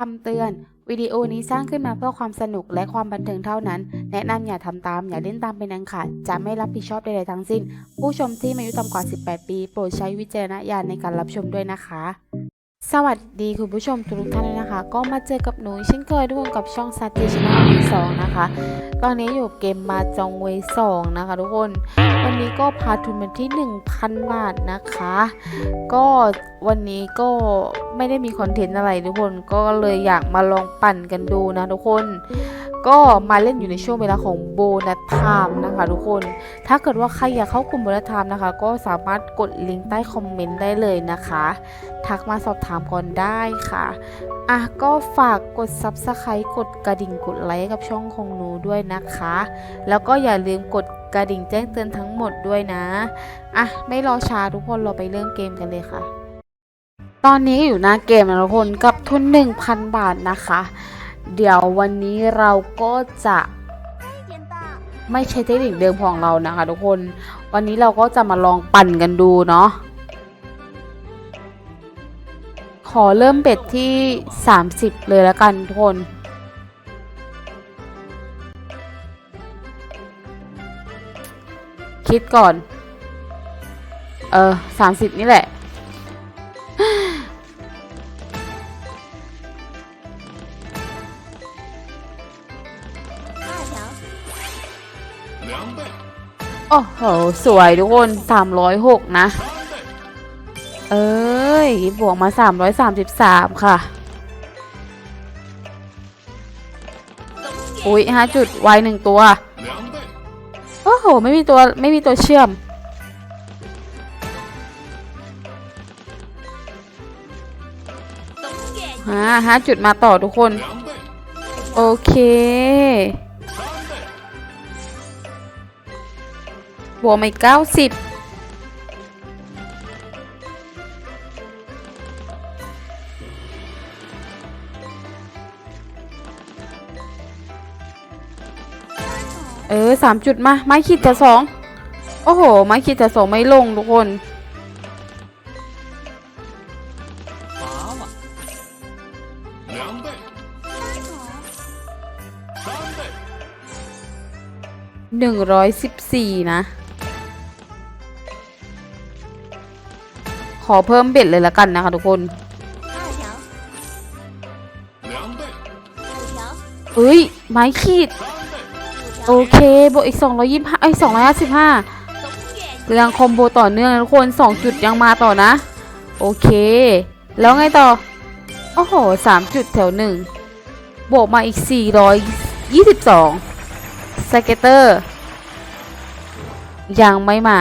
คำเตือน วิดีโอนี้สร้างขึ้นมาเพื่อความสนุกและความบันเทิงเท่านั้น แนะนำอย่าทำตาม อย่าเล่นตามเป็นอันขาดจะไม่รับผิดชอบใดๆทั้งสิ้น ผู้ชมที่มีอายุต่ำกว่า 18 ปี โปรดใช้วิจารณญาณในการรับชมด้วยนะคะ สวัสดีคุณผู้ชมทุกท่านเลยนะคะ ก็มาเจอกับหนูเช่นเคยทุกคนกับช่องซัตติชนาวีสองนะคะ ตอนนี้อยู่เกมมาจองเวสองนะคะทุกคน วันนี้ก็พาทุนมาที่ 1,000 บาทนะคะ ก็วันนี้ก็ไม่ได้มีคอนเทนต์อะไรทุกคนก็เลยอยากมาลองปั่นกันดูนะทุกคน ก็มาเล่นอยู่ในช่วงเวลาของโบนัสไทม์นะคะทุกคน ถ้าเกิดว่าใครอยากเข้ากลุ่มโบนัสไทม์นะคะ ก็สามารถกดลิงก์ใต้คอมเมนต์ได้เลยนะคะ ทักมาสอบถามก่อนได้ค่ะ อะก็ฝากกด Subscribe กดกระดิ่งกดไลค์กับช่องของหนูด้วยนะคะ แล้วก็อย่าลืมกดกระดิ่งแจ้งเตือนทั้งหมดด้วยนะ อะ ไม่รอช้าทุกคนเราไปเริ่มเกมกันเลยค่ะ ตอนนี้อยู่หน้าเกมนะทุกคนกับทุน 1,000 บาทนะคะ เดี๋ยววันนี้เราก็จะไม่ใช้เทคนิคเดิมของเรานะคะทุกคน วันนี้เราก็จะมาลองปั่นกันดูเนาะ ขอเริ่มเบ็ดที่ 30 เลยแล้วกันทุกคนคิดก่อน เออ30นี่แหละ โอ้โห สวยทุกคนสามร้อยหกนะ เอ้ย บวกมาสสสามร้อยมิบสามค่ะ อุ้ยห้จุดไวาหนึ่งตัว โอ้โห ไม่มีตัว ไม่มีตัวเชื่อมห้าห้จุดมาต่อทุกคน โอเค บวกมาอีก90เออสามจุดมา ไม้ขีดแต่สองโอ้โห ไม้ขีดแต่สองไม่ลงทุกคนหนึ่งร้อยสิบสี่นะ ขอเพิ่มเบ็ดเลยละกันนะคะทุกคนเฮ้ย ไม้ขีด โอเคโบวกอีกสองร้อยยี่สิบห้าไอ้สองร้อยห้าสิบห้ายังคอมโบต่อเนื่องทุกคนสองจุดยังมาต่อนะ โอเค แล้วไงต่อ โอ้โหสามจุดแถวหนึ่งบวกมาอีกสี่ร้อยยี่สิบสองสเกตเตอร์ ยังไม่มา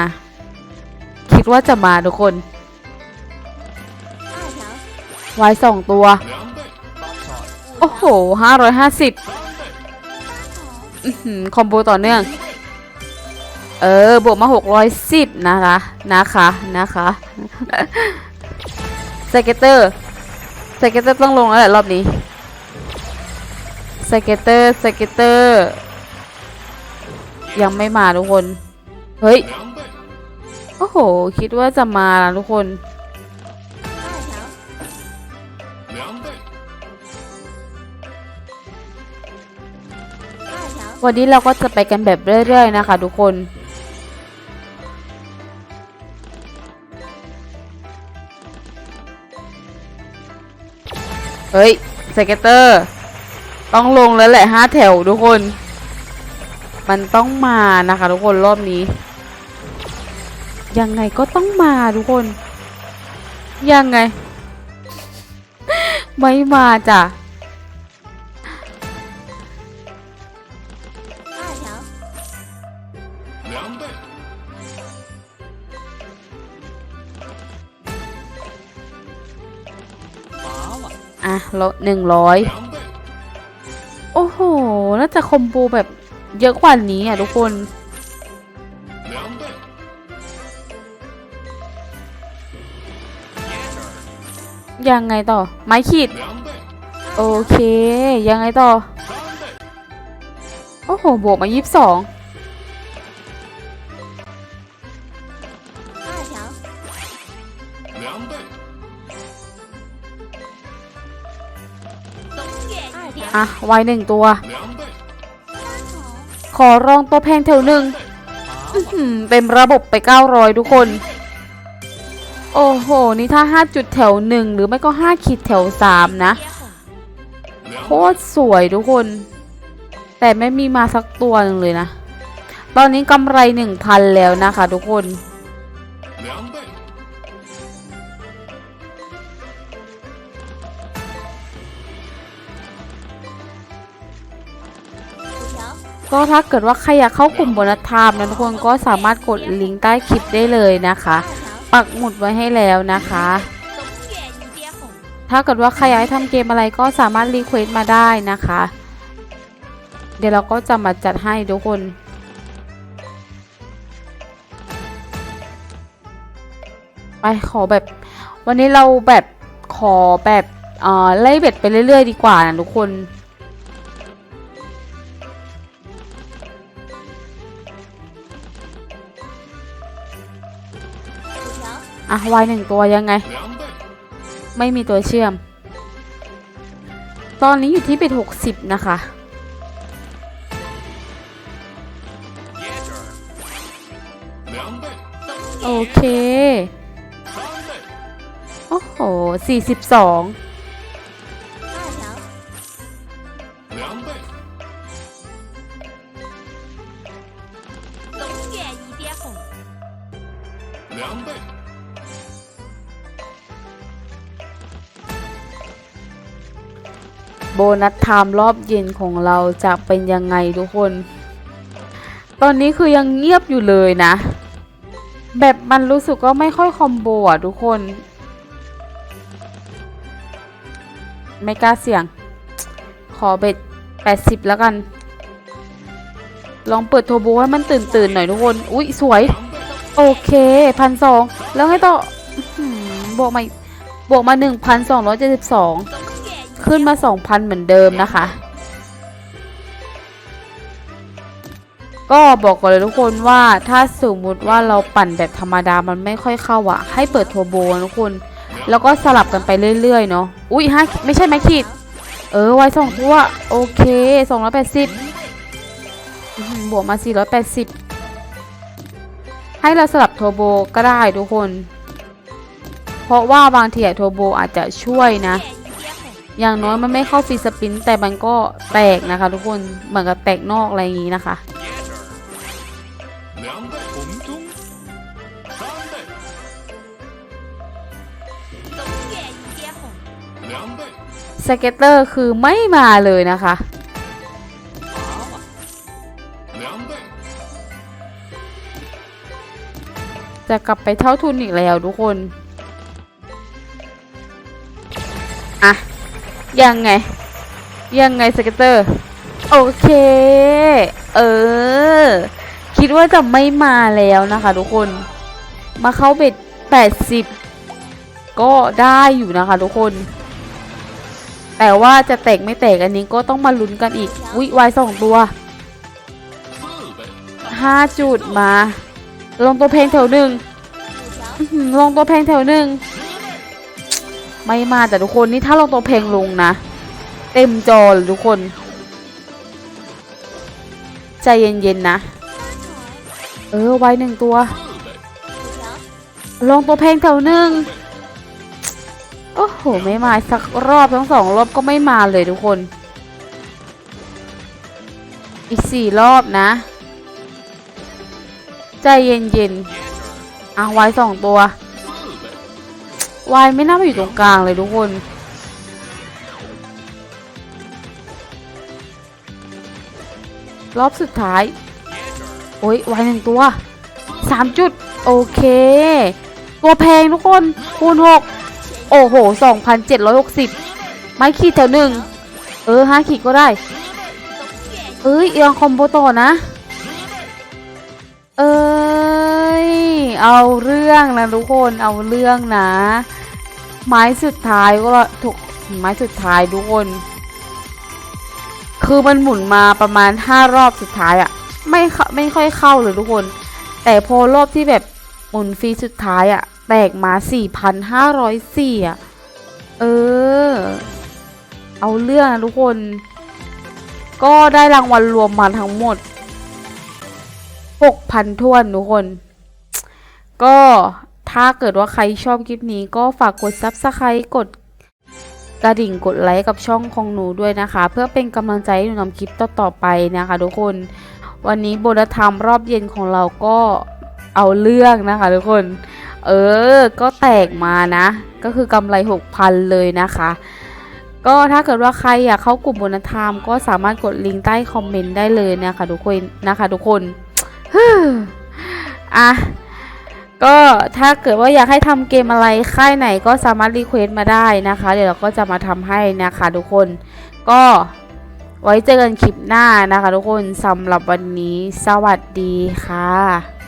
คิดว่าจะมาทุกคน วายสองตัว โอ้โหห้าร้อยห้าสิบคอมโบต่อเนื่อง เออ บวกมาหกร้อยสิบนะคะ นะคะนะคะสเกตเตอร์สเกตเตอร์ต้องลงแล้วแหละรอบนี้สเกตเตอร์สเกตเตอร์ ยังไม่มาทุกคน เฮ้ย โอ้โห คิดว่าจะมาแล้วทุกคน วันนี้เราก็จะไปกันแบบเรื่อย ๆ นะคะ ทุกคนเฮ้ยสเก็ตเตอร์ ต้องลงแล้วแหละห้าแถวทุกคน มันต้องมานะคะ ทุกคนรอบนี้ ยังไงก็ต้องมาทุกคน ยังไง ไม่มาจ้ะ อะลดหนึ่งร้อยโอ้โห น่าจะคอมโบแบบเยอะกว่านี้อะทุกคน ยังไงต่อ ไม้ขีด โอเค ยังไงต่อ โอ้โห บวกมายี่สิบสอง อะวายหนึ่งตัว ขอรองตัวแพงแถวหนึ่งเต็มระบบไป 900 ทุกคน โอ้โห นี่ถ้า 5 จุดแถวหนึ่งหรือไม่ก็ 5 ขีดแถว 3 นะ โคตรสวยทุกคน แต่ไม่มีมาสักตัวหนึ่งเลยนะ ตอนนี้กำไร 1,000 แล้วนะคะทุกคน ก็ถ้าเกิดว่าใครอยากเข้ากลุ่มบนัสไทม์นะทุกคนก็สามารถกดลิงก์ใต้คลิปได้เลยนะคะ ปักหมุดไว้ให้แล้วนะคะ ถ้าเกิดว่าใครอยากให้ทำเกมอะไรก็สามารถรีเควสต์มาได้นะคะ เดี๋ยวเราก็จะมาจัดให้ทุกคนไปขอแบบ วันนี้เราแบบขอแบบเอ่อไล่เบ็ดไปเรื่อย ๆ ดีกว่านะทุกคน อะวายหนึ่งตัวยังไง ไม่มีตัวเชื่อม ตอนนี้อยู่ที่เป็ดหกสิบนะคะ โอเค โอ้โหสี่สิบสอง บนัสไทม์รอบเย็นของเราจะเป็นยังไงทุกคน ตอนนี้คือยังเงียบอยู่เลยนะ แบบมันรู้สึกว่าไม่ค่อยคอมโบอะทุกคน ไม่กล้าเสี่ยง ขอเบ็ด 80 แล้วกัน ลองเปิดโทรโบให้มันตื่นตื่นๆหน่อยทุกคน อุ๊ยสวย，โอเคพันสองแล้วให้ต่ออื้อหือบวกมาอีกบวกมา 1,272 ขึ้นมา 2,000 เหมือนเดิมนะคะ ก็บอกก่อนเลยทุกคนว่าถ้าสมมุติว่าเราปั่นแบบธรรมดามันไม่ค่อยเข้าอะให้เปิดโทร์โบนะทุกคน แล้วก็สลับกันไปเรื่อยๆเนาะอุ้ยห้าไม่ใช่ไหมขีดเออไว้สองตัวโอเค 280 บวกมา 480 ให้เราสลับโทร์โบก็ได้ทุกคน เพราะว่าบางทีอะโทร์โบอาจจะช่วยนะ อย่างน้อยมันไม่เข้าฟีสปินแต่มันก็แตกนะคะ ทุกคนเหมือนกับแตกนอกอะไรอย่างนี้นะคะ สเก็ตเตอร์คือไม่มาเลยนะคะจะกลับไปเท่าทุนอีกแล้วทุกคน อะ ยังไง ยังไงสเก็ตเตอร์ โอเค เออ คิดว่าจะไม่มาแล้วนะคะทุกคน มาเข้าเบ็ด80ก็ได้อยู่นะคะทุกคน แต่ว่าจะแตกไม่แตกอันนี้ก็ต้องมาลุ้นกันอีก วิวายสองตัว，ห้าจุดมา ลงตัวเพลงแถวหนึ่งลงตัวเพลงแถวหนึ่ง ไม่มาแต่ทุกคนนี่ถ้าลงตัวเพลงลงนะ เต็มจอลทุกคน ใจเย็นๆนะ เออไว้หนึ่งตัว ลงตัวเพลงแถวหนึ่งโอ้โห ไม่มาสักรอบทั้งสองรอบก็ไม่มาเลยทุกคน อีกสี่รอบนะ ใจเย็นๆอะไว้สองตัว วายไม่น่ามาอยู่ตรงกลางเลยทุกคนรอบสุดท้าย โอ้ยวายหนึ่งตัวสามจุด โอเค ตัวแพงทุกคน คูณหกโอ้โหสองพันเจ็ดร้อยหกสิบไม้ขีดแถวหนึ่ง เออห้าขีดก็ได้ เอ้ยเอียงคอมโบต่อนะ เอ้ย เอาเรื่องนะทุกคน เอาเรื่องนะ ไม้สุดท้ายก็ถูกไม้สุดท้ายทุกคน คือมันหมุนมาประมาณห้ารอบสุดท้ายอะไม่ไม่ค่อยเข้าเลยทุกคน แต่พอรอบที่แบบหมุนฟรีสุดท้ายอะแตกมา4,504อะเออ เอาเรื่องนะทุกคน ก็ได้รางวัลรวมมาทั้งหมด6,000ทวนทุกคน ก็ ถ้าเกิดว่าใครชอบคลิปนี้ก็ฝากกด Subscribe กดกระดิ่งกดไลค์กับช่องของหนูด้วยนะคะ เพื่อเป็นกำลังใจให้หนูทำคลิปต่อๆไปนะคะ ทุกคน วันนี้โบนัสไทม์รอบเย็นของเราก็เอาเรื่องนะคะ ทุกคน เออ ก็แตกมานะ ก็คือกำไร 6,000 เลยนะคะ ก็ถ้าเกิดว่าใครอยากเข้ากลุ่มโบนัสไทม์ก็สามารถกดลิงก์ใต้คอมเมนต์ได้เลยนะคะ ทุกคนนะคะ ทุกคนอะ ก็ถ้าเกิดว่าอยากให้ทำเกมอะไรค่ายไหนก็สามารถรีเควสต์มาได้นะคะ เดี๋ยวเราก็จะมาทำให้นะคะทุกคนก็ไว้เจอกันคลิปหน้านะคะทุกคนสำหรับวันนี้สวัสดีค่ะ